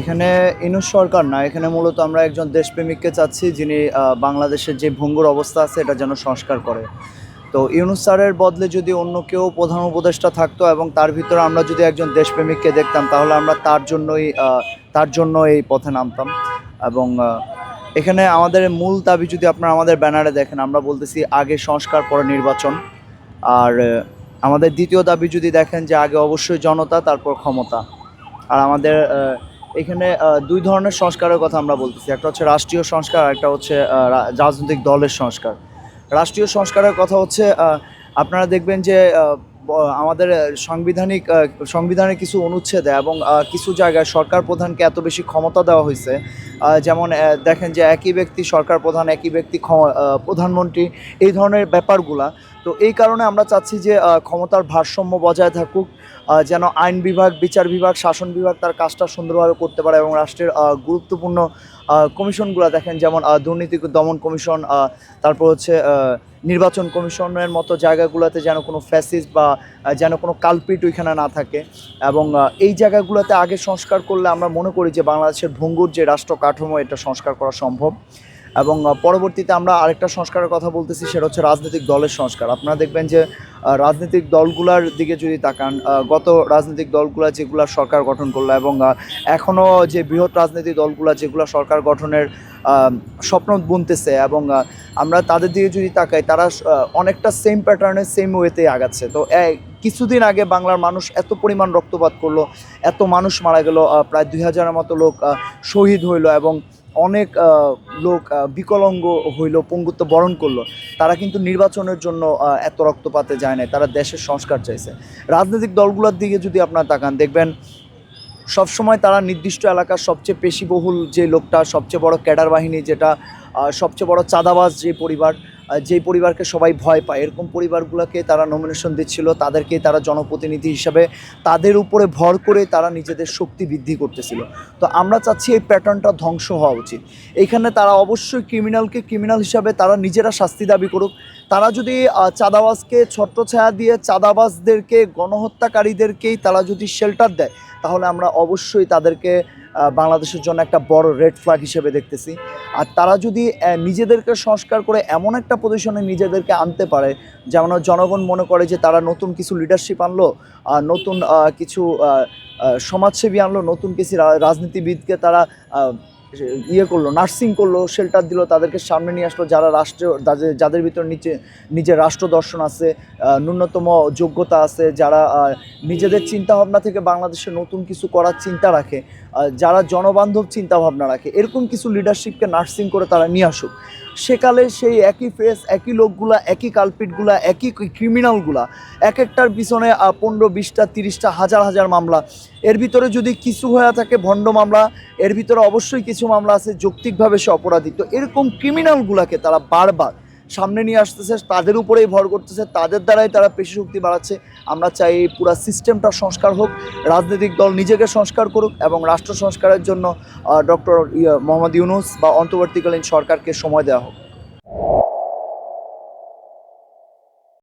এখানে ইনুস সরকার না, এখানে মূলত আমরা একজন দেশপ্রেমিককে চাচ্ছি যিনি বাংলাদেশের যে ভঙ্গুর অবস্থা আছে এটা যেন সংস্কার করে। তো ইউনুস স্যারের বদলে যদি অন্য কেউ প্রধান উপদেষ্টা থাকতো এবং তার ভিতরে আমরা যদি একজন দেশপ্রেমিককে দেখতাম, তাহলে আমরা তার জন্যই তার জন্য এই পথে নামতাম। এবং এখানে আমাদের মূল দাবি যদি আপনারা আমাদের ব্যানারে দেখেন, আমরা বলতেছি আগে সংস্কার, পরে নির্বাচন। আর, আমাদের দ্বিতীয় দাবি যদি দেখেন যে আগে অবশ্যই জনতা, তারপর ক্ষমতা। আর আমাদের এখানে দুই ধরনের সংস্কারের কথা আমরা বলতেছি। একটা হচ্ছে রাষ্ট্রীয় সংস্কার একটা হচ্ছে রাজনৈতিক দলের সংস্কার। রাষ্ট্রীয় সংস্কারের কথা হচ্ছে আপনারা দেখবেন যে আমাদের সাংবিধানিক আহ, সংবিধানে কিছু অনুচ্ছেদে এবং কিছু জায়গায় সরকার প্রধানকে এত বেশি ক্ষমতা দেওয়া হয়েছে যেমন দেখেন যে একই ব্যক্তি সরকার প্রধান একই ব্যক্তি প্রধানমন্ত্রী এই ধরনের ব্যাপারগুলা তো এই কারণে আমরা চাচ্ছি যে ক্ষমতার ভারসাম্য বজায় থাকুক যেন আইন বিভাগ, বিচার বিভাগ, শাসন বিভাগ তার কাজটা সুন্দরভাবে করতে পারে এবং রাষ্ট্রের গুরুত্বপূর্ণ কমিশনগুলো দেখেন যেমন দুর্নীতি দমন কমিশন তারপর হচ্ছে নির্বাচন কমিশনের মতো জায়গাগুলোতে যেন কোনো ফ্যাসিস বা যেন কোনো কালপিট ওইখানে না থাকে এবং এই জায়গাগুলোতে আগে সংস্কার করলে আমরা মনে করি যে, বাংলাদেশের ভঙ্গুর যে রাষ্ট্র কাঠামো, এটা সংস্কার করা সম্ভব। এবং পরবর্তীতে আমরা আরেকটা সংস্কারের কথা বলতেছি, সেটা হচ্ছে রাজনৈতিক দলের সংস্কার। আপনারা দেখবেন যে রাজনৈতিক দলগুলার দিকে যদি তাকান গত রাজনৈতিক দলগুলা যেগুলা সরকার গঠন করল এবং এখনও যে বৃহৎ রাজনৈতিক দলগুলা যেগুলো সরকার গঠনের স্বপ্ন বুনতেছে এবং আমরা তাদের দিকে যদি তাকাই, তারা অনেকটা সেম প্যাটার্নে সেম ওয়েতে আগাচ্ছে। তো কিছুদিন আগে বাংলার মানুষ এত পরিমাণ রক্তপাত করল, এত মানুষ মারা গেল প্রায় দুই হাজারের মতো লোক শহীদ হইল এবং অনেক লোক বিকলঙ্গ হইল, পঙ্গুত্ব বরণ করল। তারা কিন্তু নির্বাচনের জন্য এত রক্তপাতে যায় নাই। তারা দেশের সংস্কার চাইছে। রাজনৈতিক দলগুলোর দিকে যদি আপনার তাকান, দেখবেন সবসময় তারা নির্দিষ্ট এলাকার সবচেয়ে পেশিবহুল যে লোকটা, সবচেয়ে বড় ক্যাডার বাহিনী যেটা সবচেয়ে বড় চাঁদাবাজ যে পরিবার যেই পরিবারকে সবাই ভয় পায়, এরকম পরিবারগুলোকে তারা নমিনেশন দিচ্ছিল, তাদেরকে তারা জনপ্রতিনিধি হিসাবে তাদের উপরে ভর করে তারা নিজেদের শক্তি বৃদ্ধি করতেছিল। তো আমরা চাচ্ছি এই প্যাটার্নটা ধ্বংস হওয়া উচিত। এইখানে তারা অবশ্যই ক্রিমিনালকে ক্রিমিনাল হিসাবে তারা নিজেরা শাস্তি দাবি করুক। তারা যদি চাঁদাবাজকে ছত্রছায়া দিয়ে চাঁদাবাজদেরকে, গণহত্যাকারীদেরকেই তারা যদি শেল্টার দেয়, তাহলে আমরা অবশ্যই তাদেরকে বাংলাদেশের জন্য একটা বড় রেড ফ্ল্যাগ হিসেবে দেখতেছি। আর তারা যদি নিজেদেরকে সংস্কার করে এমন একটা পজিশনে নিজেদেরকে আনতে পারে, যেমন জনগণ মনে করে যে তারা নতুন কিছু লিডারশিপ আনলো নতুন কিছু সমাজসেবী আনলো, নতুন কিছু রাজনীতিবিদকে তারা ইয়ে করল নার্সিং করল শেল্টার দিল, তাদেরকে সামনে নিয়ে আসলো যারা রাষ্ট্র যাদের- ভিতর নিচে, নিজের রাষ্ট্র দর্শন আছে ন্যূনতম যোগ্যতা আছে, যারা নিজেদের চিন্তাভাবনা থেকে বাংলাদেশে নতুন কিছু করার চিন্তা রাখে যারা জনবান্ধব চিন্তাভাবনা রাখে, এরকম কিছু লিডারশিপকে নার্সিং করে তারা নিয়ে আসুক। সেকালে সেই একই ফেস একই লোকগুলা, একই কালপিটগুলা একই ক্রিমিনালগুলা এক একটার পিছনে পনেরো, বিশটা, তিরিশটা, হাজার হাজার মামলা। এর ভিতরে যদি কিছু হয়ে থাকে ভণ্ড মামলা, এর ভিতরে অবশ্যই কিছু মামলা আছে যৌক্তিকভাবে সে অপরাধী। তো এরকম ক্রিমিনালগুলাকে তারা বারবার সামনে নিয়ে আসতেছে, তাদের উপরেই ভর করতেছে, তাদের দ্বারাই তারা পেশি শক্তি বাড়াচ্ছে। আমরা চাই এই পুরো সিস্টেমটা সংস্কার হোক, রাজনৈতিক দল নিজেকে সংস্কার করুক এবং রাষ্ট্র সংস্কারের জন্য ডক্টর মোহাম্মদ ইউনুস বা অন্তর্বর্তীকালীন সরকারকে সময় দেওয়া হোক।